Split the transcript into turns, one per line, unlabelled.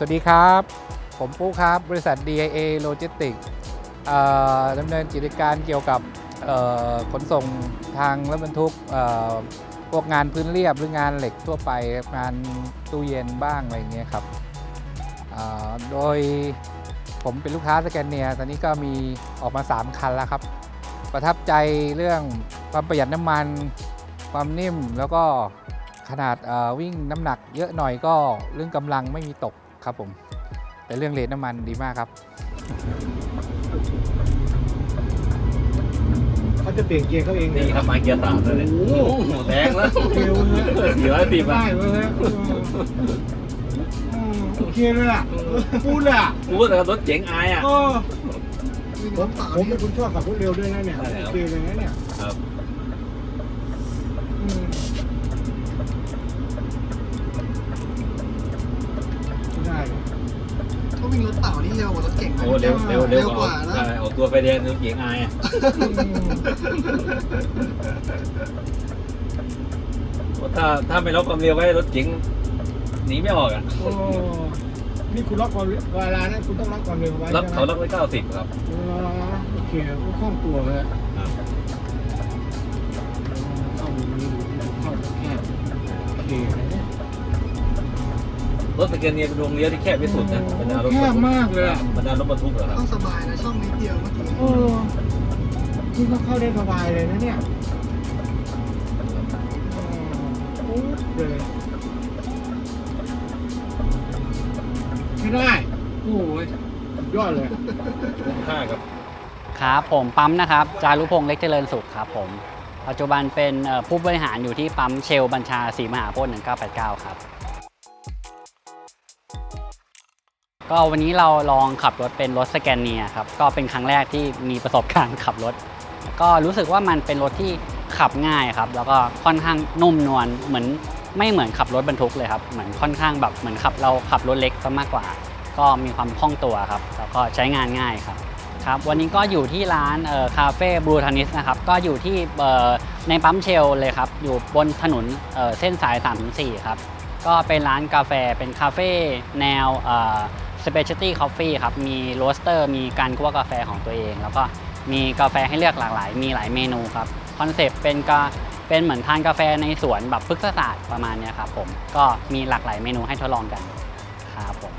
สวัสดีครับ ผมปุ๊ครับ บริษัท DIA Logistics ดำเนินกิจการเกี่ยวกับขนส่งทางรถบรรทุกพวกงานพื้นเรียบหรืองานเหล็กทั่วไปงานตู้เย็นบ้างอะไรเงี้ยครับโดยผมเป็นลูกค้าสแกนเนียตอนนี้ก็มีออกมา 3 คันแล้วครับ ประทับใจเรื่องความประหยัดน้ำมัน ความนิ่มแล้วก็ขนาดวิ่งน้ำหนักเยอะหน่อยก็เรื่องกำลังไม่มีตก ครับผม แต่เรื่องเลทน้ำมันดีมากครับ
เขาจะเปลี่ยนเกียร์เขาเอง
นี่ครับมาเกียร์สามเลย
โอ้โห
แรงแล้ว
เร็วนะ
สี่ร้อยสิบ
ได้
อะ
เว้ยฮะเอออืมโอเคเลยอะพูดเลยอะ
พูดแต่รถเจ๋งอายอะ
เออผมผมเป็นคนชอบขับรถเร็วด้วยนะเนี่ย
ใช่ครับ
โอเคเลยนะเนี่ย
ครับ
วิ่งรถเต่านี่เร็วกว่ารถเก่งนะ
โอ้เร็วเร็วเร็ว
เร็วกว่านะ
ใช่ออกตัวไฟแดงรถเจ๋งอายอะเพราะถ้าถ้าไม่ล็อกความเร็วไว้รถเจ๋งหนีไม่ออกอะ
โอ้นี่คุณล็อกความเร็วเวลานั้นคุณต้องล็อกความเร็วไว้
ล็อก
ใช่ไหม
เขาล็อกไว้เก้าสิบครับ
อ๋อโอเคก็คล่องตัวเลย
ครับ รถสแกนเนียเป็นโรงเลี้ยวที่แคบที่สุดนะบรรดารถ
แคบมากเลยอะ
บรรดารถบรรทุกเหรอครับ
เข้าสบายนะช่องนิดเดียวเมื่อกี้
โอ้ที่เขาเข้าได้สบายเลยนะเนี่ยโอ้เลยไม่ได้ โอ้ยสุดยอดเลย
คุ้มค่ากับ
ครับผมปั๊มนะครับจารุพงษ์เล็กเจริญสุขครับผม ปัจจุบันเป็นเอ่อผู้บริหารอยู่ที่ปั๊มเชลบัญชาสีมหาโพธิ์1989 ครับ ก็วันนี้เราลองขับรถเป็นรถสแกนเนียครับก็เป็นครั้งแรกที่มีประสบการณ์ขับรถ ก็รู้สึกว่ามันเป็นรถที่ขับง่ายครับแล้วก็ค่อนข้างนุ่มนวลเหมือนไม่เหมือนขับรถบรรทุกเลยครับเหมือนค่อนข้างแบบเหมือนขับเราขับรถเล็กซะมากกว่า ก็มีความคล่องตัวครับแล้วก็ใช้งานง่ายครับครับวันนี้ก็อยู่ที่ร้านคาเฟ่บลูทานิสนะครับก็อยู่ที่เอ่อในปั๊มเชลเลยครับอยู่บนถนนเอ่อเส้นสาย3-4ครับก็เป็นร้านกาแฟเป็นคาเฟ่แนว สเปเชียลตี้คอฟฟครับ มีโรสเตอร์ มีการคั่วกาแฟของตัวเอง แล้วก็มีกาแฟให้เลือกหลากหลาย มีหลายเมนูครับ คอนเซปต์เป็นกาเป็นเหมือนทานกาแฟในสวนแบบพฤกษศาสตร์ประมาณนี้ครับผม ก็มีหลากหลายเมนูให้ทดลองกันครับผม